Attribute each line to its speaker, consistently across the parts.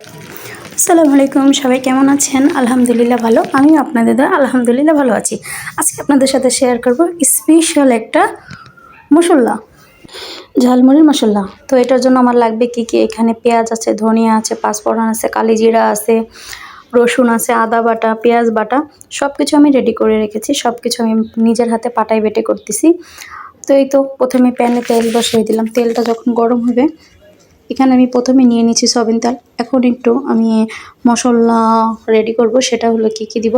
Speaker 1: আসসালামু আলাইকুম, সবাই কেমন আছেন? আলহামদুলিল্লাহ ভালো। আমি আপনাদের দ্বারা আলহামদুলিল্লাহ ভালো আছি। আজকে আপনাদের সাথে শেয়ার করব স্পেশাল একটা মশলা, ঝালমুড়ির মশলা। তো এটার জন্য আমার লাগবে কি কি? এখানে পেঁয়াজ আছে, ধনিয়া আছে, পাঁচফোড়ন আছে, কালি জিরা আছে, রসুন আছে, আদা বাটা, পেঁয়াজ বাটা। সব কিছু আমি রেডি করে রেখেছি সব কিছু আমি নিজের হাতে পাটায় বেটে করতেছি। তো এই তো প্রথমে প্যানে তেল বসিয়ে দিলাম। তেলটা যখন গরম হবে এখানে আমি প্রথমে নিয়ে নিচ্ছি সয়াবিন তাল। এখন একটু আমি মশলা রেডি করব, সেটা হলো কী কী দিব?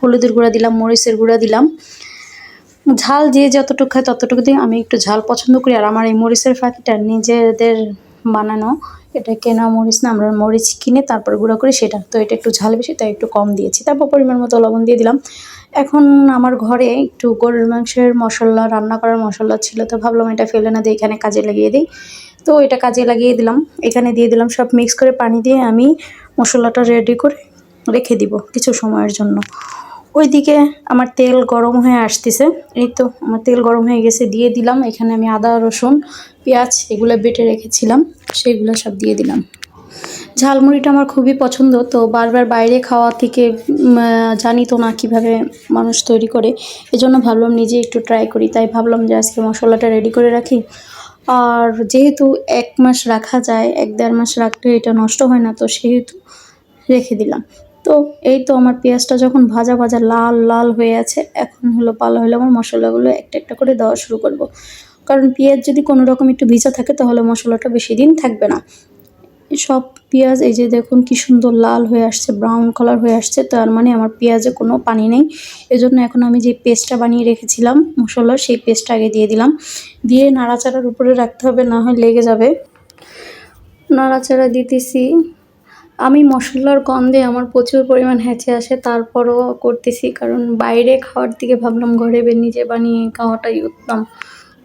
Speaker 1: হলুদের গুঁড়া দিলাম, মরিচের গুঁড়া দিলাম। ঝাল যে যতটুকু খায় ততটুকু দিই আমি একটু ঝাল পছন্দ করি। আর আমার এই মরিচের ফাঁকিটা নিজেদের বানানো, এটা কেনা মরিচ না, আমরা মরিচ কিনে তারপর গুঁড়ো করি সেটা। তো এটা একটু ঝাল বেশি, তাই একটু কম দিয়েছি। তারপর পরিমাণ মতো লবণ দিয়ে দিলাম। এখন আমার ঘরে একটু গরুর মাংসের মশলা, রান্না করার মশলা ছিল, তো ভাবলাম এটা ফেলে না দিয়ে এখানে কাজে লাগিয়ে দিই। তো এটা কাজে লাগিয়ে দিলাম। এখানে দিয়ে দিলাম সব মিক্স করে পানি দিয়ে আমি মশলাটা রেডি করে রেখে দিব কিছু সময়ের জন্য। ওইদিকে আমার তেল গরম হয়ে আসতেছে। এই তো আমার তেল গরম হয়ে গেছে, দিয়ে দিলাম। এখানে আমি আদা, রসুন, পেঁয়াজ এগুলো বেটে রেখেছিলাম সেগুলো সব দিয়ে দিলাম। ঝালমুড়িটা আমার খুবই পছন্দ, তো বারবার বাইরে খাওয়া থেকে জানি তো না কীভাবে মানুষ তৈরি করে। এজন্য ভাবলাম নিজে একটু ট্রাই করি, তাই ভাবলাম যে আজকে মশলাটা রেডি করে রাখি। আর যেহেতু এক মাস রাখা যায়, এক দেড় মাস রাখলে এটা নষ্ট হয় না, তো সেহেতু রেখে দিলাম। তো এই তো আমার পেঁয়াজটা যখন ভাজা ভাজা লাল লাল হয়ে আছে, এখন হলো পালা হলো আমার মশলাগুলো একটা একটা করে দেওয়া শুরু করব। কারণ পেঁয়াজ যদি কোনো রকম একটু ভিজা থাকে তাহলে মশলাটা বেশি দিন থাকবে না। সব পেঁয়াজ, এই যে দেখুন কি সুন্দর লাল হয়ে আসছে ব্রাউন কালার হয়ে আসছে, তার মানে আমার পেঁয়াজে কোনো পানি নেই। এজন্য এখন আমি যে পেস্টটা বানিয়ে রেখেছিলাম মশলার, সেই পেস্টটা আগে দিয়ে দিলাম। দিয়ে নাড়াচাড়ার উপরে রাখতে হবে, না হয় লেগে যাবে। নাড়াচাড়া দিতেছি। আমি মশলার গন্ধে আমার প্রচুর পরিমাণ হ্যাঁচে আসে, তারপরও করতেছি। কারণ বাইরে খাওয়ার দিকে ভাবলাম, ঘরে নিজে বানিয়ে খাওয়াটাই উত্তম।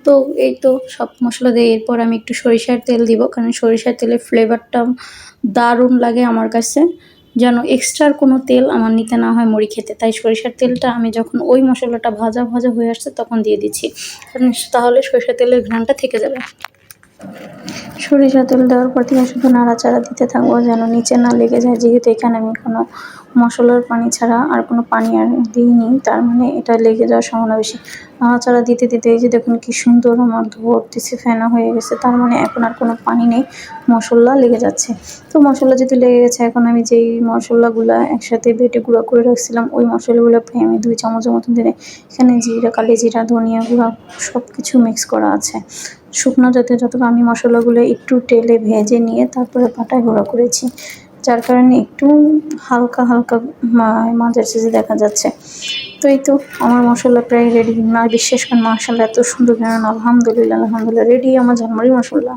Speaker 1: তো এই তো সব মশলা দিয়ে এরপর আমি একটু সরিষার তেল দিব, কারণ সরিষার তেলের ফ্লেভারটা দারুণ লাগে আমার কাছে। যেন এক্সট্রার কোনো তেল আমার নিতে না হয় মুড়ি খেতে। তাই সরিষার তেলটা আমি যখন ওই মশলাটা ভাজা ভাজা হয়ে আসছে তখন দিয়ে দিচ্ছি। কারণ তাহলে সরিষার তেলের ঘ্রাণটা থেকে যাবে। সরিষা তেল দেওয়ার পর থেকে শুধু নাড়াচাড়া দিতে থাকব, যেন নিচে না লেগে যায়। যেহেতু এখানে আমি কোনো মশলার পানি ছাড়া আর কোনো পানি আর দিইনি, তার মানে এটা লেগে যাওয়ার সম্ভাবনা বেশি। নাড়াচাড়া দিতে দিতে এই যে দেখুন কি সুন্দর আমার ধরতেছে ফেনা হয়ে গেছে, তার মানে এখন আর কোনো পানি নেই, মশলা লেগে যাচ্ছে। তো মশলা যেহেতু লেগে গেছে, এখন আমি যেই মশলাগুলো একসাথে বেটে গুঁড়া করে রাখছিলাম, ওই মশলাগুলো প্রায় আমি দুই চামচের মতন দিলে এখানে জিরা, কালি জিরা, ধনিয়া গুঁড়া সব কিছু মিক্স করা আছে। শুকনো জাতীয় যতটা আমি মশলাগুলো একটু তেলে ভেজে নিয়ে তারপরে পাটায় গুঁড়া করেছি। যার কারণে একটু হালকা হালকা মাঝের সাজে দেখা যাচ্ছে। তো এই তো আমার মশলা প্রায় রেডি না বিশ্বাস করেন মশলা এত সুন্দর জানেন আলহামদুলিল্লাহ আলহামদুলিল্লাহ রেডি আমার ঝালমুড়ি মশলা।